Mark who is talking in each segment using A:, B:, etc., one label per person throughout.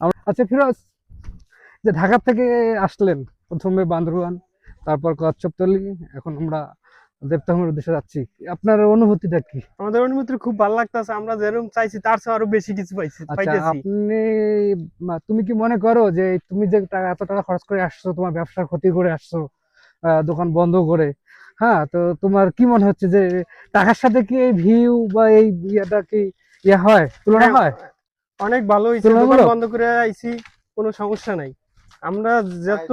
A: আচ্ছা ফিরোজ যে ঢাকা থেকে আসলেন প্রথমে বান্দরবান তারপর কচ্ছপতলি এখন আমরা দেবতামের উদ্দেশ্যে যাচ্ছি। আপনার অনুভূতিটা কি?
B: আমাদের অনুভূতি খুব ভালো লাগতেছে আমরা যেরকম চাইছি তার চেয়ে আরও বেশি কিছু পাইছি
A: আচ্ছা আপনি তুমি কি মনে করো যে তুমি যে টাকা এত টাকা খরচ করে আসছো তোমার ব্যবসার ক্ষতি করে আসছো দোকান বন্ধ করে হ্যাঁ তো তোমার কি মনে হচ্ছে যে টাকার সাথে কি এই ভিউ বা এই ইয়েটা কি ইয়ে হয় তুলনা
B: হ্যাঁ,
A: হয়?
B: অনেক ভালো হয়েছে দোকান বন্ধ করে আইছি কোনো সমস্যা নাই। আমরা যত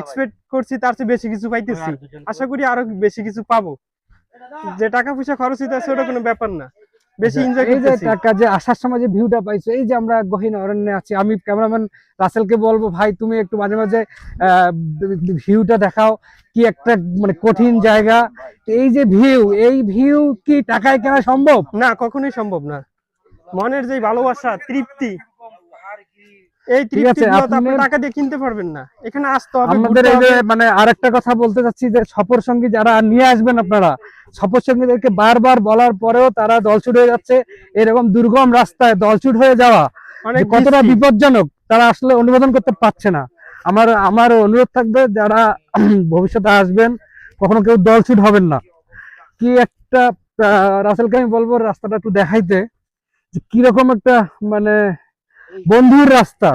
B: এক্সপেক্ট করছি তার চেয়ে বেশি কিছু পাইতেছি। আশা করি। আরও বেশি কিছু পাবো। যে টাকা পয়সা খরচ হইতেছে ওটা কোনো ব্যাপার না। বেশি এনজয়
A: এই যে টাকা যে আসার সময় যে ভিউটা পাইছো এই যে আমরা গহীন অরণ্যে আছি আমি ক্যামেরাম্যান রাসেলকে বলব ভাই তুমি একটু মাঝে মাঝে ভিউটা দেখাও কি একটা মানে কঠিন জায়গা। এই যে ভিউ এই ভিউ কি টাকায় কেনা সম্ভব?
B: না কখনোই সম্ভব না। মনের যে ভালোবাসা তৃপ্তি এই তৃপ্তি আপনি টাকা দিয়ে কিনতে পারবেন না। এখানে আসতে হবে
A: আমাদের এই যে মানে আরেকটা কথা বলতে চাচ্ছি যে সফর সঙ্গী যারা নিয়ে আসবেন আপনারা সফর সঙ্গীদেরকে বারবার বলার পরেও তারা দলছুট হয়ে যাচ্ছে। এরকম দুর্গম রাস্তায় দলছুট হয়ে যাওয়া কতটা। বিপজ্জনক তারা আসলে অনুমোদন করতে পারছে না। আমার আমার অনুরোধ থাকবে যারা ভবিষ্যতে আসবেন কখনো কেউ দলছুট হবেন না। কি একটা রাসেলকে আমি বলব রাস্তাটা একটু দেখাইতে। কীরকম একটা মানে বন্ধুর রাস্তা?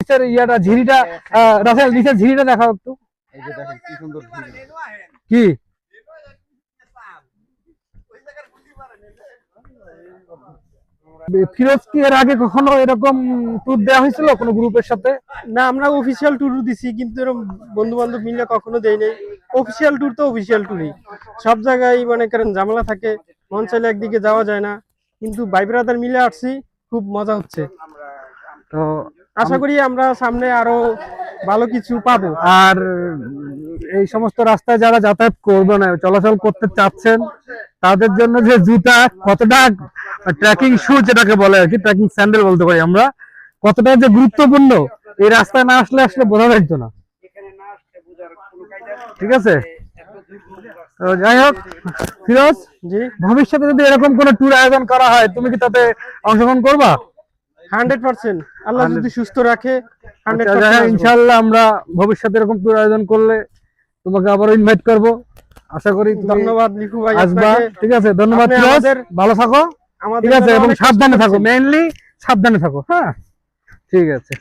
A: নিচের ইয়াটা ঝিরিটা আহ, রাসেল নিচের ঝিরিটা দেখাও একটু। কি ফিরোজ কি? এর আগে কখনো এরকম ট্যুর দেওয়া হয়েছিল কোনো গ্রুপের সাথে?
B: না আমরা অফিসিয়াল ট্যুর দিছি কিন্তু এরকম বন্ধু বান্ধব মিলে কখনো দেই নাই। অফিসিয়াল ট্যুর তো অফিসিয়াল ট্যুরই সব জায়গায় মনে করেন ঝামেলা থাকে মন চাইলে একদিকে যাওয়া যায় না। কিন্তু ভাই ব্রাদার মিলে আসছি, খুব মজা হচ্ছে।
A: তো
B: আশা করি আমরা সামনে আরও ভালো কিছু পাবো।
A: আর এই সমস্ত রাস্তায় যারা যাতায়াত করবে না, চলাচল করতে চাচ্ছেন, তাদের জন্য যে জুতা, কতটা ট্রেকিং শু যেটাকে বলে আর কি ট্রেকিং স্যান্ডেল বলতে পারি আমরা, কতটা যে গুরুত্বপূর্ণ, এই রাস্তায় না আসলে আসলে বোঝা যেত না। ঠিক আছে? তো যাই হোক ফিরোজ
B: জি।
A: ভবিষ্যতে যদি এরকম কোনো ট্যুর আয়োজন করা হয় তুমি কি তাতে অংশগ্রহণ করবা?
B: Hundred percent. আল্লাহ যদি সুস্থ রাখে
A: আচ্ছা, ইনশাআল্লাহ আমরা ভবিষ্যতে এরকম ট্যুর আয়োজন করলে তোমাকে আবারও ইনভাইট করব। আশা করি
B: ধন্যবাদ লিখু ভাই
A: আসবা। ঠিক আছে ধন্যবাদ ফিরোজ। ভালো থাকো। ঠিক আছে এবং সাবধানে থাকো। মেইনলি সাবধানে থাকো হ্যাঁ? ঠিক আছে।